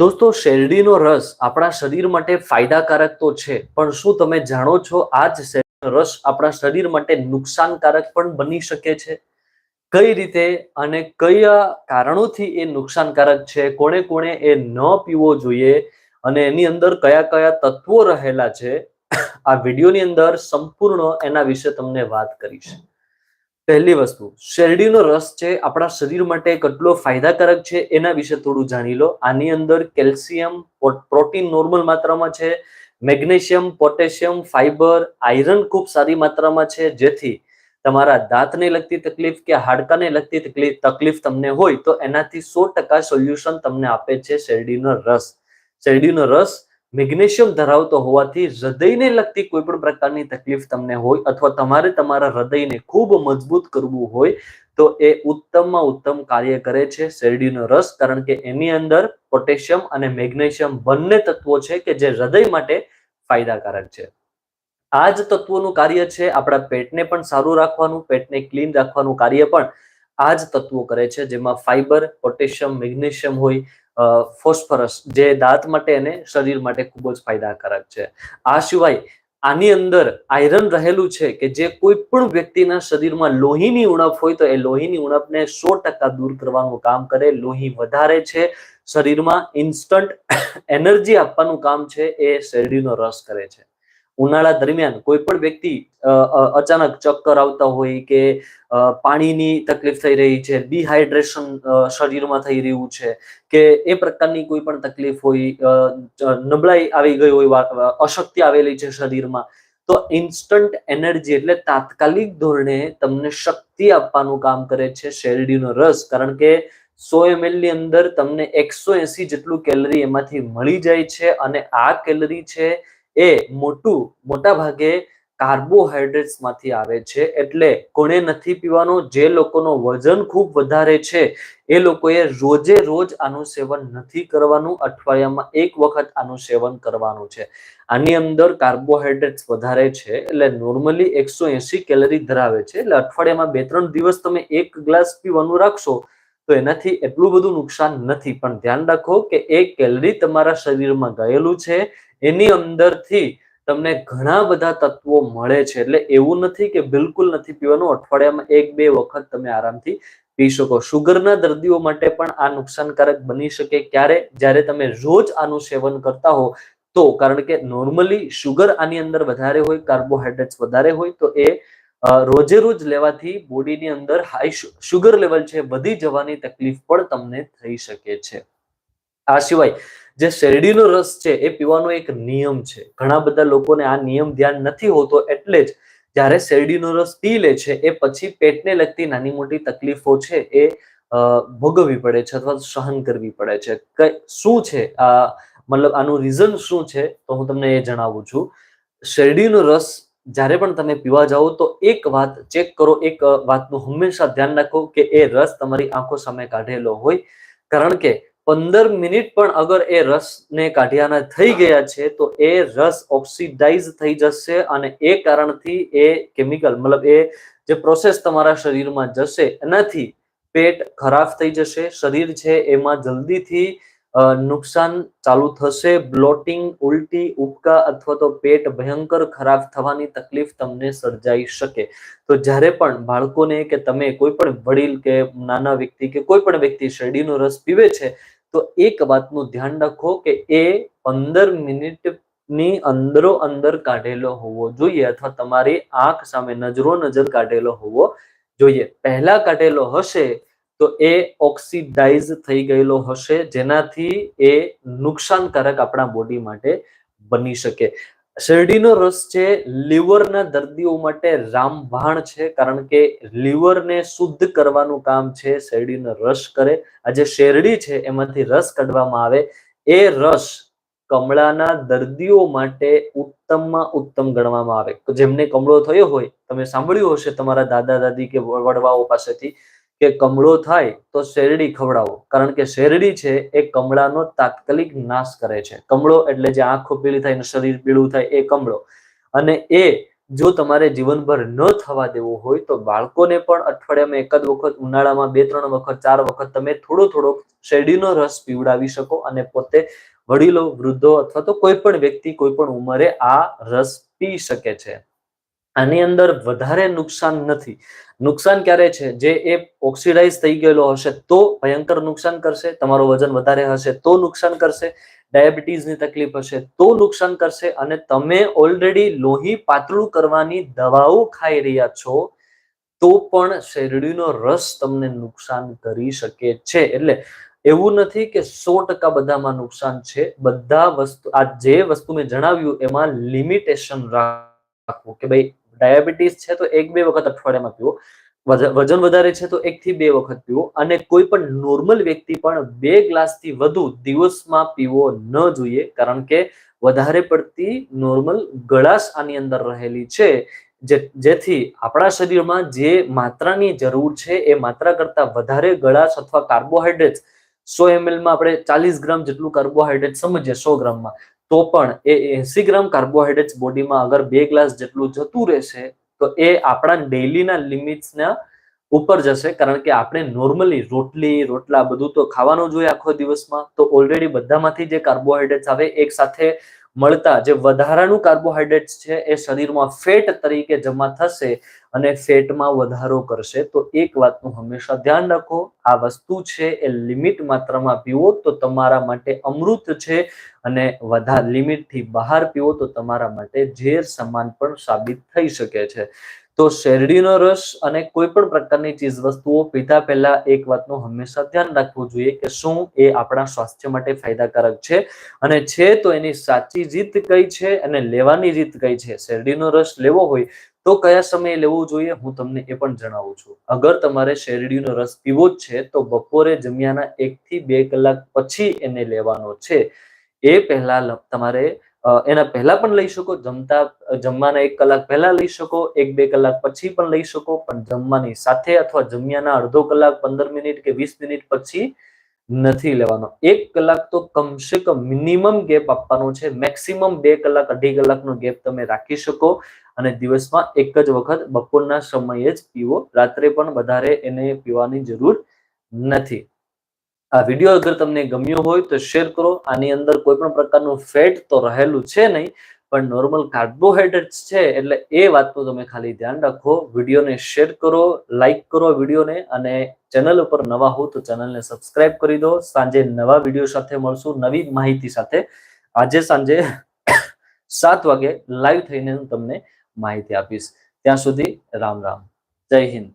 દોસ્તો, શેરડીનો રસ આપણા શરીર માટે ફાયદાકારક તો છે, પણ શું તમે જાણો છો આ જ રસ આપણા શરીર માટે નુકસાનકારક પણ બની શકે છે? કઈ રીતે અને કયા કારણોથી એ નુકસાનકારક છે? કોણે કોણે એ ન પીવો જોઈએ? અને એની અંદર કયા કયા તત્વો રહેલા છે? આ વિડીયોની અંદર સંપૂર્ણ એના વિશે તમને વાત કરીશ. પહેલી વસ્તુ, શેરડીનો રસ છે આપણા શરીર માટે કેટલો ફાયદાકારક છે એના વિશે થોડું જાણી લો. આની અંદર કેલ્શિયમ પ્રોટીન નોર્મલ માત્રામાં છે, મેગ્નેશિયમ, પોટેશિયમ, ફાઈબર, આયરન ખૂબ સારી માત્રામાં છે, જેથી તમારા દાંતને લગતી તકલીફ કે હાડકાને લગતી તકલીફ તકલીફ તમને હોય તો એનાથી સો ટકા સોલ્યુશન તમને આપે છે શેરડીનો રસ. શેરડીનો રસ મેગ્નેશિયમ ધરાવતો હોવાથી હૃદયને લગતી કોઈ પણ પ્રકારની તકલીફ તમને હોય અથવા તમારે તમારા હૃદયને ખૂબ મજબૂત કરવું હોય, તો એ ઉત્તમમાં ઉત્તમ કાર્ય કરે છે, શેરડીનો રસ, કારણ કે એની અંદર પોટેશિયમ અને મેગ્નેશિયમ બંને તત્વો છે કે જે હૃદય માટે ફાયદાકારક છે. આ જ તત્વોનું કાર્ય છે આપણા પેટને પણ સારું રાખવાનું, પેટને ક્લીન રાખવાનું કાર્ય પણ આ જ તત્વો કરે છે, જેમાં ફાઈબર, પોટેશિયમ, મેગ્નેશિયમ હોય ફોસ્ફરસ જે દાંત માટે અને શરીર માટે ખૂબ જ ફાયદાકારક છે. આ સિવાય આની અંદર આયરન રહેલું છે કે જે કોઈ પણ વ્યક્તિના શરીરમાં લોહીની ઉણપ હોય તો એ લોહીની ઉણપને સો ટકા દૂર કરવાનું કામ કરે. લોહી વધારે છે. શરીરમાં ઇન્સ્ટન્ટ એનર્જી આપવાનું કામ છે. એ શેરડીનો રસ કરે છે. ઉનાળા દરમિયાન કોઈ પણ વ્યક્તિ અચાનક ચક્કર આવતા હોય કે પાણીની તકલીફ થઈ રહી છે, ડિહાઇડ્રેશન શરીરમાં થઈ રહ્યું છે, કે એ પ્રકારની કોઈ પણ તકલીફ હોય નબળાઈ આવી ગઈ હોય અશક્તિ આવેલી છે શરીરમાં, તો ઇન્સ્ટન્ટ એનર્જી એટલે તાત્કાલિક ધોરણે તમને શક્તિ આપવાનું કામ કરે છે શેરડીનો રસ, કારણ કે સો એમએલની અંદર તમને એકસો એસી જેટલું કેલરી એમાંથી મળી જાય છે અને આ કેલરી છે એ મોટું મોટા ભાગે કાર્બોહાઈડ્રેટ્સમાંથી આવે છે. એટલે કોણે નથી પીવાનો, જે લોકોનો વજન ખૂબ વધારે છે, એ લોકોએ રોજે રોજ આનું સેવન નથી કરવાનું, અઠવાડિયામાં એક વખત આનું સેવન કરવાનું છે. આની અંદર કાર્બોહાઈડ્રેટ્સ વધારે છે, એટલે નોર્મલી એકસો એસી કેલરી ધરાવે છે. એટલે અઠવાડિયામાં બે ત્રણ દિવસ તમે એક ગ્લાસ પીવાનું રાખશો, તો એનાથી એટલું બધું નુકસાન નથી. પણ ધ્યાન રાખો કે એ કેલરી તમારા શરીરમાં ગયેલું છે એની અંદરથી તમને ઘણા બધા તત્વો મળે છે. એટલે એવું નથી કે બિલકુલ નથી પીવાનું. અઠવાડિયામાં એક, બે વખત તમે આરામથી પી શકો. શુગરના દર્દીઓ માટે પણ આ નુકસાનકારક બની શકે ક્યારે? જ્યારે તમે રોજ આનું સેવન કરતા હો, તો કારણ કે નોર્મલી શુગર આની અંદર વધારે હોય કાર્બોહાઈડ્રેટ્સ વધારે હોય, તો એ રોજે રોજ લેવાથી બોડીની અંદર હાઈ શુગર લેવલ છે, વધી જવાની તકલીફ પણ તમને થઈ શકે છે. આ સિવાય જે શેરડીનો રસ છે એ પીવાનો એક નિયમ છે. ઘણા બધા લોકોને આ નિયમ ધ્યાન નથી હોતો એટલે જ જ્યારે શેરડીનો રસ પી લે છે એ પછી પેટને લગતી નાની મોટી તકલીફો છે એ ભોગવવી પડે છે અથવા સહન કરવી પડે છે. કઈ શું છે આ, મતલબ આનું રીઝન શું છે તો હું તમને એ જણાવું છું. શેરડીનો રસ જ્યારે પણ તમે પીવા જાઓ તો એક વાત ચેક કરો, એક વાતનું હંમેશા ધ્યાન રાખો કે એ રસ તમારી આંખો સામે કાઢેલો હોય. કારણ કે પંદર મિનિટ પણ અગર એ રસને કાઢ્યાના થઈ ગયા છે, તો એ રસ ઓક્સિડાઇઝ થઈ જશે અને એ કારણથી એ કેમિકલ, મતલબ એ જે પ્રોસેસ તમારા શરીરમાં જશે, એનાથી પેટ ખરાબ થઈ જશે, શરીર છે એમાં જલ્દીથી નુકસાન ચાલુ થશે, બ્લોટિંગ, ઉલટી ઉપકા અથવા તો પેટ ભયંકર ખરાબ થવાની તકલીફ તમને સર્જાઈ શકે. તો જ્યારે પણ બાળકોને કે તમે કોઈ પણ વડીલ કે નાના વ્યક્તિ કે કોઈ પણ વ્યક્તિ શેરડીનો રસ પીવે છે તો એક વાતનું ધ્યાન રાખો કે એ પંદર મિનિટની અંદરો અંદર કાઢેલો હોવો જોઈએ અથવા તમારી આંખ સામે નજરો નજર કાઢેલો હોવો જોઈએ. પહેલા કાઢેલો હશે તો એ ઓક્સિડાઇઝ થઈ ગયેલો હશે જેનાથી એ નુકસાનકારક આપણા બોડી માટે બની શકે. શેરડીનો રસ છે, લીવરના દર્દીઓ માટે રામબાણ છે, કારણ કે લીવરને શુદ્ધ કરવાનું કામ છે, શેરડીનો રસ કરે. આ જે શેરડી છે, એમાંથી રસ કાઢવામાં આવે. એ રસ કમળાના દર્દીઓ માટે ઉત્તમમાં ઉત્તમ ગણવામાં આવે. જેમને કમળો થયો હોય, તમે સાંભળ્યું હશે તમારા દાદા દાદી કે વડવાઓ પાસેથી કે કમળો થાય તો શેરડી ખવડાવો. કારણ કે શેરડી છે એ કમળાનો તાત્કાલિક નાશ કરે છે. કમળો એટલે જે આંખો પીળી થાય શરીર પીળું થાય એ કમળો. અને એ જો તમારે જીવનભર ન થવા દેવું હોય તો બાળકોને પણ અઠવાડિયામાં એકાદ વખત, ઉનાળામાં બે, ત્રણ વખત, ચાર વખત તમે થોડો થોડો શેરડીનો રસ પીવડાવી શકો અને પોતે વડીલો, વૃદ્ધો અથવા તો કોઈ પણ વ્યક્તિ કોઈ પણ ઉંમરે આ રસ પી શકે છે. આની અંદર વધારે નુકસાન નથી. નુકસાન ક્યારે છે? જે એ ઓક્સિડાઇઝ થઈ ગયેલો હશે તો ભયંકર નુકસાન કરશે, તમારું વજન વધારે હશે તો નુકસાન કરશે ડાયાબિટીસની તકલીફ હશે તો નુકસાન કરશે, અને તમે ઓલરેડી લોહી પાતળું કરવાની દવાઓ ખાઈ રહ્યા છો, તો પણ શેરડીનો રસ તમને નુકસાન કરી શકે છે. એટલે એવું નથી કે સો ટકા બધામાં નુકસાન છે. બધા વસ્તુ, આ જે વસ્તુ મેં જણાવ્યું એમાં લિમિટેશન રાખવું કે ભાઈ ડાયાબિટીસ છે તો એક બે વખત અઠવાડિયામાં પીવો. વજન વધારે છે તો એક થી બે વખત પીવો. અને કોઈ પણ નોર્મલ વ્યક્તિ પણ બે ગ્લાસથી વધુ દિવસમાં પીવો ન જોઈએ, કારણ કે વધારે પડતી નોર્મલ ગળાશ આની અંદર રહેલી છે જેથી આપણા શરીરમાં જે માત્રાની જરૂર છે એ માત્રા કરતા વધારે ગળાશ અથવા કાર્બોહાઈડ્રેટ સો એમએલમાં આપણે ચાલીસ ગ્રામ જેટલું કાર્બોહાઈડ્રેટ સમજીએ સો ગ્રામમાં. તો પણ એ એસી ગ્રામ કાર્બોહાઈડ્રેટ્સ બોડીમાં અગર બે ગ્લાસ જેટલું જતું રહેશે, તો એ આપણા ડેઈલીના લિમિટ્સના ઉપર જશે. કારણ કે આપણે નોર્મલી રોટલી, રોટલા બધું તો ખાવાનું જોઈએ આખો દિવસમાં. તો ઓલરેડી બધામાંથી જે કાર્બોહાઈડ્રેટ્સ આવે, એક સાથે મળતા જે વધારાનું કાર્બોહાઈડ્રેટ્સ છે એ શરીરમાં ફેટ તરીકે જમા થશે અને ફેટમાં વધારો કરશે. તો એક વાતનું હંમેશા ધ્યાન રાખો, આ વસ્તુ છે એ લિમિટ માત્રામાં પીવો તો તમારા માટે અમૃત છે અને વધારે લિમિટથી બહાર પીવો તો તમારા માટે ઝેર સમાન પણ સાબિત થઈ શકે છે. તો શેરડીનો રસ અને કોઈ પણ પ્રકારની ચીજ વસ્તુઓ પીતા પહેલા એક વાતનું હંમેશા ધ્યાન રાખવું જોઈએ કે શું એ આપણા સ્વાસ્થ્ય માટે ફાયદાકારક છે અને છે તો એની સાચી રીત કઈ છે અને લેવાની રીત કઈ છે? શેરડીનો રસ લેવો હોય તો કયા સમયે લેવું જોઈએ? હું તમને એ પણ જણાવું છું. અગર તમારે શેરડીનો રસ પીવો જ છે તો બપોરે જમ્યાના એક થી બે કલાક પછી એને લેવાનો છે. એ પહેલા તમારે એના પહેલા પણ લઈ શકો, જમતા, જમવાના એક કલાક પહેલા લઈ શકો, એક બે કલાક પછી પણ લઈ શકો, પણ જમવાની સાથે અથવા જમ્યાના અડધો કલાક, પંદર મિનિટ કે વીસ મિનિટ પછી નથી લેવાનો. એક કલાક તો કમસે કમ મિનિમમ ગેપ આપવાનો છે. મેક્સિમમ બે કલાક, અઢી કલાકનો ગેપ તમે રાખી શકો અને દિવસમાં એક જ વખત બપોરના સમયે જ પીવો. રાત્રે પણ વધારે એને પીવાની જરૂર નથી. આ વીડિયો અગર તમને ગમ્યો હોય તો શેર કરો. આની અંદર કોઈ પણ પ્રકારનું ફેટ તો રહેલું છે નહીં, પણ નોર્મલ કાર્બોહાઈડ્રેટ્સ છે એટલે એ વાતનું તમે ખાલી ધ્યાન રાખો. વિડીયોને શેર કરો લાઈક કરો વિડીયોને અને ચેનલ ઉપર નવા હો તો ચેનલને સબસ્ક્રાઇબ કરી દો. સાંજે નવા વીડિયો સાથે મળશું, નવી માહિતી સાથે. આજે સાંજે સાત વાગે લાઈવ થઈને હું તમને માહિતી આપીશ. ત્યાં સુધી રામ રામ. જય હિન્દ.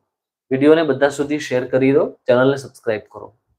વિડીયોને બધા સુધી શેર કરી દો ચેનલને સબસ્ક્રાઇબ કરો.